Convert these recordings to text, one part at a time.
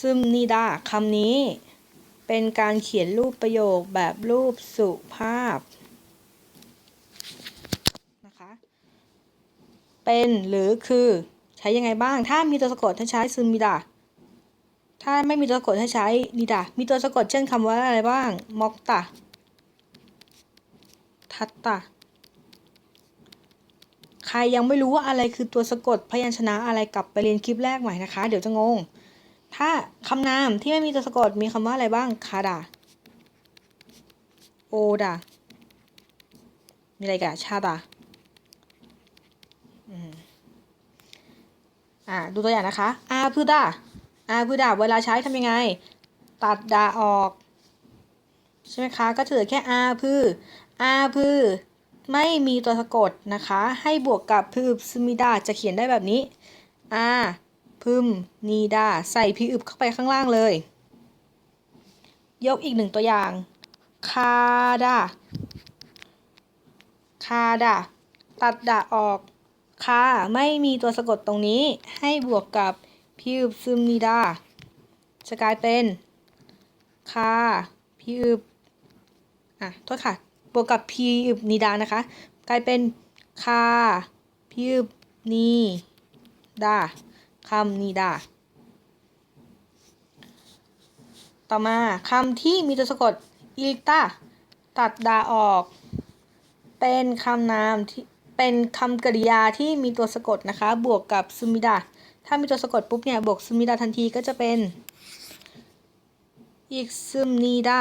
ซึมนิดาคำนี้ เป็นการเขียนรูปประโยคแบบรูปสุภาพนะคะเป็นหรือคือใช้ยังไงบ้าง ถ้ามีตัวสะกดให้ใช้ซึมนิดาถ้าไม่มีตัวสะกดให้ใช้นิดามีตัวสะกดเช่นคำว่าอะไรบ้าง มอกตาทัตตาใครยังไม่รู้ว่าอะไรคือตัวสะกดพยัญชนะอะไรกลับไปเรียนคลิปแรกใหม่นะคะ เดี๋ยวจะงง ถ้าคำนามที่ไม่มีตัวสะกดมีคำว่าอะไรบ้างคาดาโอดามีอะไรกันชาดาอ่าดูตัวอย่างนะคะ อาพืดาอาพืดาเวลาใช้ทำยังไง ตัดดาออก ใช่ไหมคะ ก็ถือแค่อาพืออาพือไม่มีตัวสะกดนะคะ ให้บวกกับพืบซึมิดาจะเขียนได้แบบนี้อา พึมนีดา ใส่พีอึบเข้าไปข้างล่างเลย ยกอีกหนึ่งตัวอย่าง คาดา คาดา ตัดดาออก คา ไม่มีตัวสะกดตรงนี้ ให้บวกกับพีอึบซึมนีดา จะกลายเป็น คาพีอึบอะ โทษค่ะ บวกกับพีอึบนีดานะคะ กลายเป็น คาพีอึบนีดา คำนีดาต่อมาคำที่มีตัวสะกดอิลิตาตัดดาออก เป็นคำนามที่เป็นคำกริยาที่มีตัวสะกดนะคะ บวกกับซูมิดาถ้ามีตัวสะกดปุ๊บเนี่ยบวกซูมิดาทันทีก็จะเป็นอีกซึมนีดา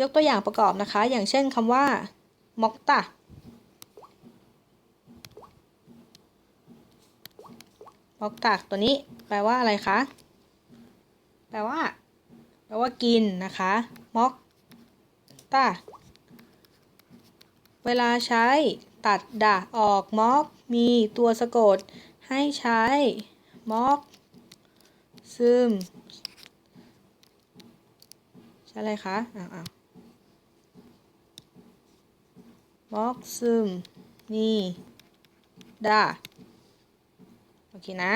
ยกตัวอย่างประกอบนะคะ อย่างเช่นคำว่ามอกตา อกตาตัวนี้แปลว่าอะไรคะ แปลว่า แปลว่ากินนะคะมอกตาเวลาใช้ตัดดะออกมอกมีตัวสะกด ให้ใช้มอกซึมใช่อะไรคะอ้าวมอกซึมนี่ดา โอเคนะ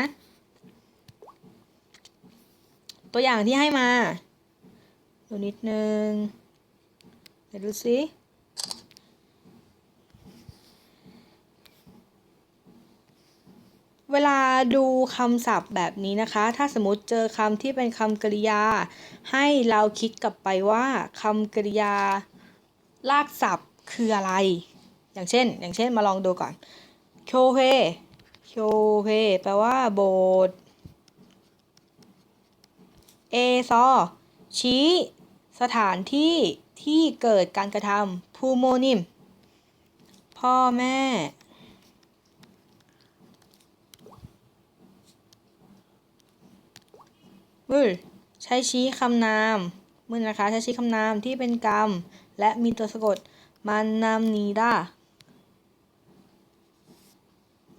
ตัวอย่างที่ให้มาดูนิดนึงเดี๋ยวดูสิเวลาดูคำศัพท์แบบนี้นะคะ ถ้าสมมติเจอคำที่เป็นคำกริยา ให้เราคิดกลับไปว่าคำกริยา ลากศัพท์คืออะไร อย่างเช่น อย่างเช่นมาลองดูก่อนโคเฮ โคเฮแปลว่าโบสเอซอชี้ สถานที่ที่เกิดการกระทำพูโมนิม พ่อแม่มึลใช้ชี้คำนามมึลนะคะ ใช้ชี้คำนามที่เป็นกรรม และมีตัวสะกดมันนำนีดา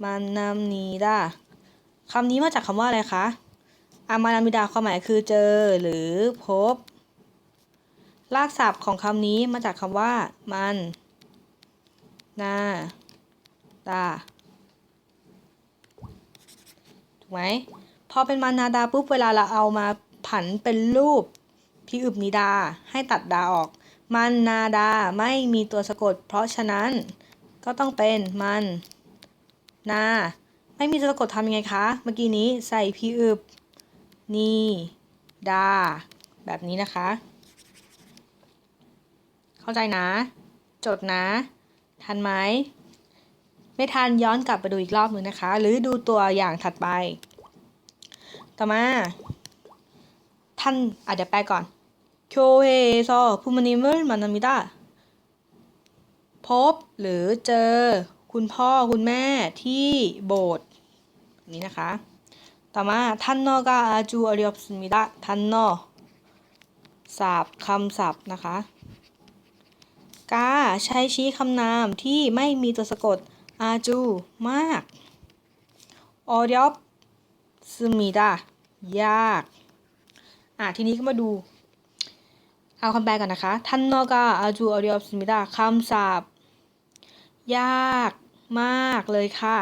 มันนำนีดาคำนี้มาจากคำว่าอะไรคะอามานามิดาความหมายคือเจอหรือพบ รากศัพท์ของคำนี้มาจากคำว่า มันนาดาถูกไหมพอเป็นมันนาดาปุ๊บเวลาเราเอามาผันเป็นรูปพิอึบนิดาให้ตัดดาออกมันนาดาไม่มีตัวสะกด เพราะฉะนั้นก็ต้องเป็นมัน นา ไม่มีตัวสะกดทำยังไงคะ เมื่อกี้นี้ใส่พิอึบ นีดา แบบนี้นะคะ เข้าใจนะ จดนะ ทันไหม ไม่ทันย้อนกลับไปดูอีกรอบหนึ่งนะคะ หรือดูตัวอย่างถัดไป ต่อมา ท่านอาจจะแปลก่อนโคเฮซอพูมานิมลมานามิดาพบหรือเจอ คุณพ่อคุณแม่ที่โบสถ์นี้นะคะต่อมาท่านนอกาอาจูอริยบสมิดาท่านนอศัพท์คำศัพท์นะคะกาใช้ชี้คำนามที่ไม่มีตัวสะกดอาจูมากออริยบสมิดายาก อะทีนี้ก็มาดูเอาคำแปลกันนะคะ ท่านนอกาอาจูอริยบสมิดาคำศัพท์ ยากมากเลยค่ะ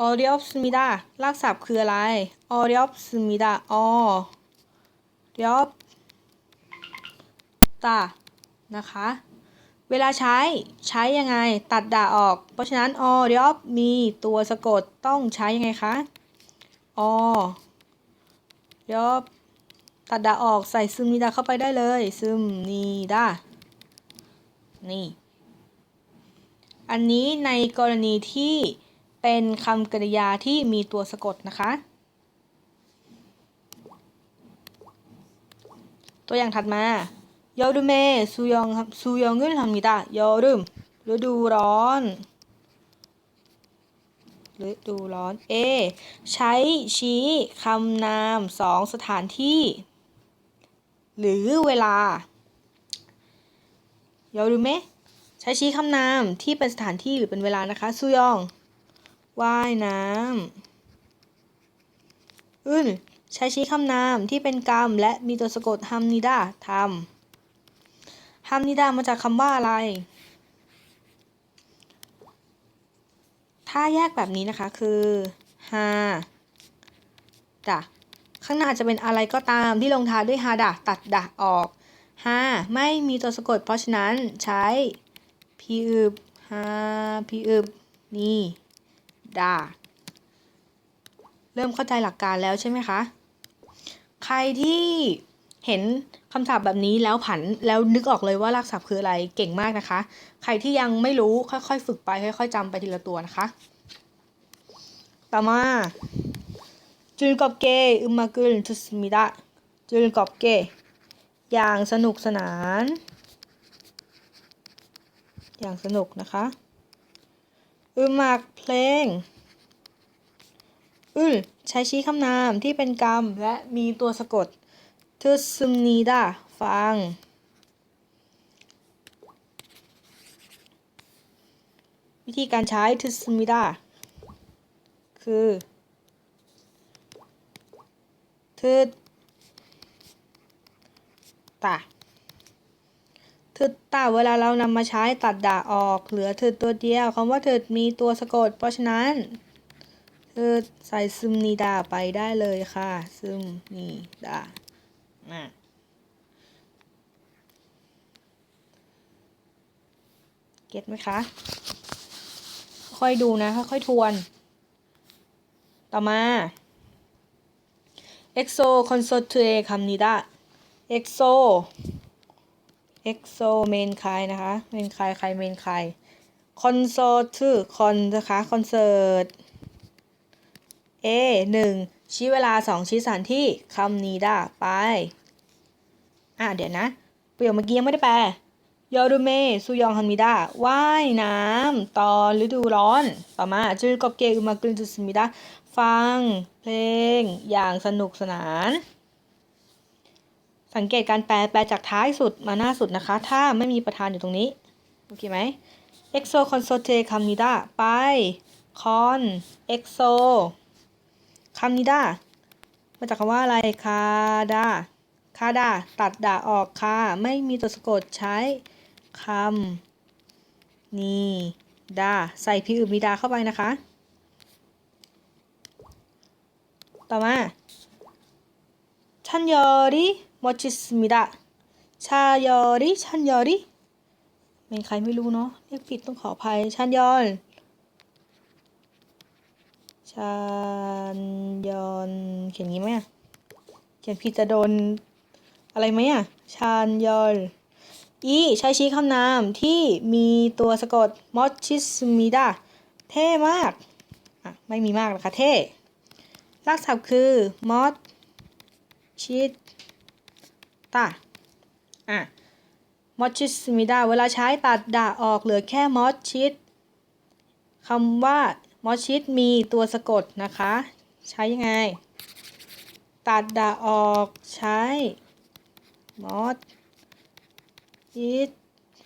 ออริออฟสมิดารากศัพท์คืออะไร ออริออฟสมิดาออริออฟตานะคะ เวลาใช้ใช้ยังไง ตัดด่าออก เพราะฉะนั้นออริออฟมีตัวสะกดต้องใช้ยังไงคะออริออฟตัดด่าออกใส่ซึมนิดาเข้าไปได้เลย ซึมนิดา นี่ อันนี้ในกรณีที่เป็นคำกริยาที่มีตัวสะกดนะคะ ตัวอย่างถัดมายอรุเมซูยองซูยองเงินทำมิดายอรุมฤดูร้อนฤดูร้อน A ใช้ชี้คำนามสองสถานที่ หรือเวลา ยอรุเมะใช้ชี้คำนามที่เป็นสถานที่หรือเป็นเวลานะคะซูยอง ว่ายน้ำอึนใช้ชี้คำนามที่เป็นกรรม และมีตัวสะกดฮัมนิดาทำฮัมนิดามาจากคำว่าอะไร ถ้าแยกแบบนี้นะคะคือฮาดะข้างหน้าจะเป็นอะไรก็ตามที่ลงท้ายด้วยฮาดะตัดดะออก ฮาไม่มีตัวสะกด เพราะฉะนั้นใช้พีอึบฮาพีอึบนี่ดาเริ่มเข้าใจหลักการแล้วใช่ไหมคะ ใครที่เห็นคำศัพท์แบบนี้แล้วผันแล้วนึกออกเลยว่ารากศัพท์คืออะไรเก่งมากนะคะ ใครที่ยังไม่รู้ค่อยๆ ฝึกไปค่อยๆจำไปทีละตัวนะคะ ต่อมาจุลกอบเกอึมมากุลทุสมิดะจุลกอบเก อย่างสนุกสนาน อย่างสนุกนะคะอึมมากเพลงอึลใช้ชี้คำนามที่เป็นกรรมและมีตัวสะกดทุสมนีดาฟัง วิธีการใช้ทุสมิดาคือทึ ตาทึดตาเวลาเรานำมาใช้ตัดด่าออกเหลือทึดตัวเดียวคำว่าทึดมีตัวสะกด เพราะฉะนั้นทึดใส่ซึมนีดาไปได้เลยค่ะ ซึมนีดาเก็ตไหมคะ ค่อยดูนะค่อยทวน ต่อมา EXO consortue คำนี้ได้ EXO EXO เอ็กโซเมนใครนะคะเมนใครใครเมนใคร consort คอนนะคะคอนเสิร์ต A หนึ่งชี้เวลาสองชี้สถานที่คำนี้ได้ไป อะเดี๋ยวนะ ประโยคเมื่อกี้ยังไม่ได้แปลยอรุเมซุยองฮันมิดาว่ายน้ำตอนฤดูร้อน ต่อมาจือกอบเกอุมากรินจุสมิดาฟังเพลงอย่างสนุกสนาน สังเกตการแปลแปลจากท้ายสุดมาหน้าสุดนะคะ ถ้าไม่มีประธานอยู่ตรงนี้ โอเคไหม exo consorte คำนิดาไป con exo คำนิดามาจากคำว่าอะไรคาดาคาดาตัดด่าออกคาไม่มีตัวสะกดใช้คำนี่ดาใส่พิอึมีดาเข้าไปนะคะ ต่อมา ชันยอริมอชิสมิดะชายอริชันยอริเป็นใครไม่รู้เนาะเรียกผิดต้องขออภัยชันยอนชันยอนเขียนงี้ไหมอะเขียนผิดจะโดนอะไรไหมอะชันยอนอีใช้ชี้คำนามที่มีตัวสะกดมอชิสมิดะเท่มากอะไม่มีมากนะคะเท่รากศัพท์คือมอส ชิดตาอะมอชิดมิดาเวลาใช้ตัดด่าออกเหลือแค่มอชิดคำว่ามอชิดมีตัวสะกดนะคะ ใช้ยังไง ตัดด่าออกใช้มอชิด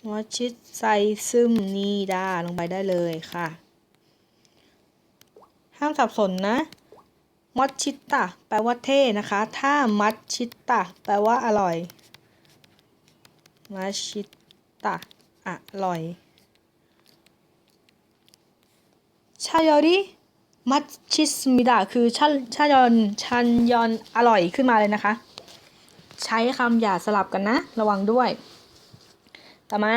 มอชิดใส่ซึมนีดาลงไปได้เลยค่ะ ห้ามสับสนนะ มอดชิตะแปลว่าเท่นะคะ ถ้ามัดชิตะแปลว่าอร่อย มัชิตะอร่อย ชายอริมัชชิสมิดาคือชาชายอนชันยอนอร่อยขึ้นมาเลยนะคะ ใช้คำอย่าสลับกันนะ ระวังด้วย ต่อมา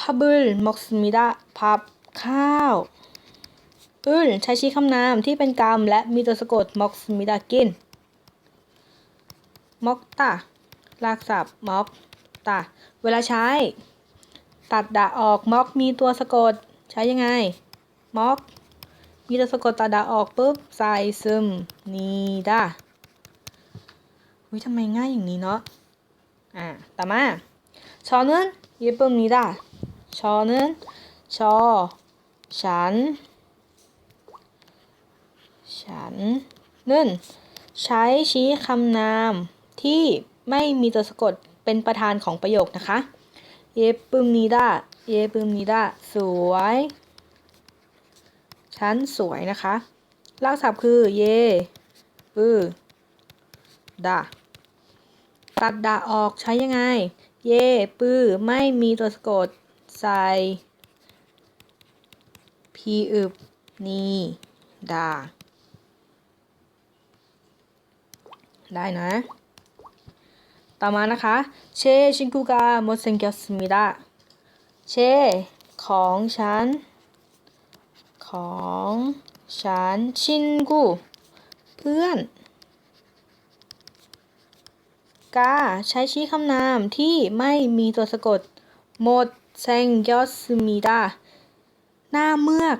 พับเบิลมอกสมิดาพับข้าว อื่น ใช้ชี้คำนามที่เป็นกรรม และมีตัวสะกดม็อกมิดากินม็อกตาลากศัพท์ม็อกตาเวลาใช้ ตัดดะออกม็อกมีตัวสะกด ใช้ยังไงม็อกมีตัวสะกดตัดดะออกปุ๊บใส่ซึมนีดาวิทำไมง่ายอย่างนี้เนาะอ่าต่อมาชอนนั้นเย็บปุ่มนี้ดาชอนนั้นชอฉัน ฉันนึ่นใช้ชี้คำนามที่ไม่มีตัวสะกดเป็นประธานของประโยคนะคะ เยปึมนีดาเยปึมนีดาสวย ฉันสวยนะคะ รากศัพท์คือเยปือดาตัดดาออกใช้ยังไง เยปือไม่มีตัวสะกดใส่พีอึบนีดา ได้นะ ต่อมานะคะ เชชินกุกาโมเซนเกสมิดาเช ของฉัน ของฉันชินกุเพื่อน กา ใช้ชี้คำนามที่ไม่มีตัวสะกดหมดเซงยอสมิดาหน้าเมือก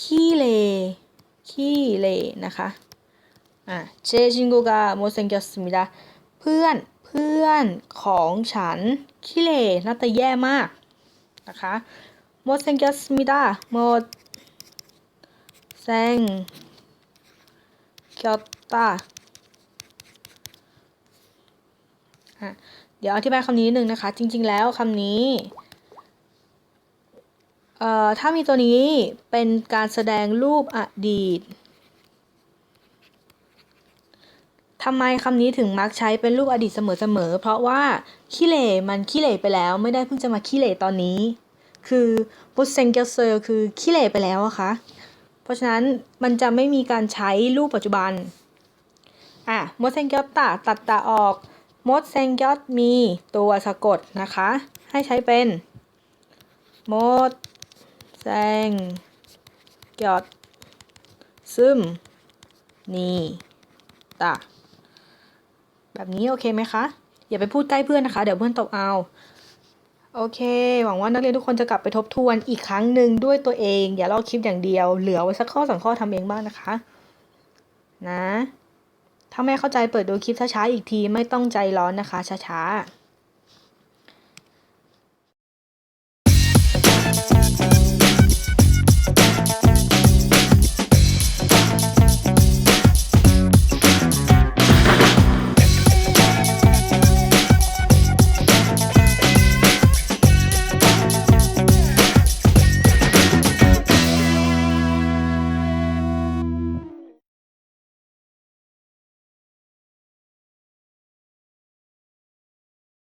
ขี้เล ขี้เลนะคะ อะเชชินกุกาโมเซนเกสมิดาเพื่อนเพื่อนของฉันขี้เลหน่าตาแย่มากนะคะหมเซงกัสมิดาหมเซงกัตตาเดี๋ยวอธิบายคำนี้นิดนึงนะคะ จริง ๆ แล้วคำนี้เอ่อถ้ามีตัวนี้เป็นการแสดงรูปอดีต ทำไมคำนี้ถึงมักใช้เป็นรูปอดีตเสมอๆ เพราะว่าขี้เหร่มันขี้เหร่ไปแล้ว ไม่ได้เพิ่งจะมาขี้เหร่ตอนนี้ คือบุสเซงเกเซอร์คือขี้เหร่ไปแล้วอะคะ เพราะฉะนั้นมันจะไม่มีการใช้รูปปัจจุบัน อะมดเซงเกตตาตัดตาออกมดเซงเกตมีตัวสะกดนะคะ ให้ใช้เป็นมดเซงเกตซึมนี่ตา แบบนี้โอเคไหมคะ อย่าไปพูดใกล้เพื่อนนะคะ เดี๋ยวเพื่อนตกเอาโอเค หวังว่านักเรียนทุกคนจะกลับไปทบทวนอีกครั้งหนึ่งด้วยตัวเอง อย่าลอกคลิปอย่างเดียว เหลือไว้สักข้อสองข้อทำเองบ้างนะคะ นะ ถ้าไม่เข้าใจเปิดดูคลิปช้าๆอีกทีไม่ต้องใจร้อนนะคะช้าๆ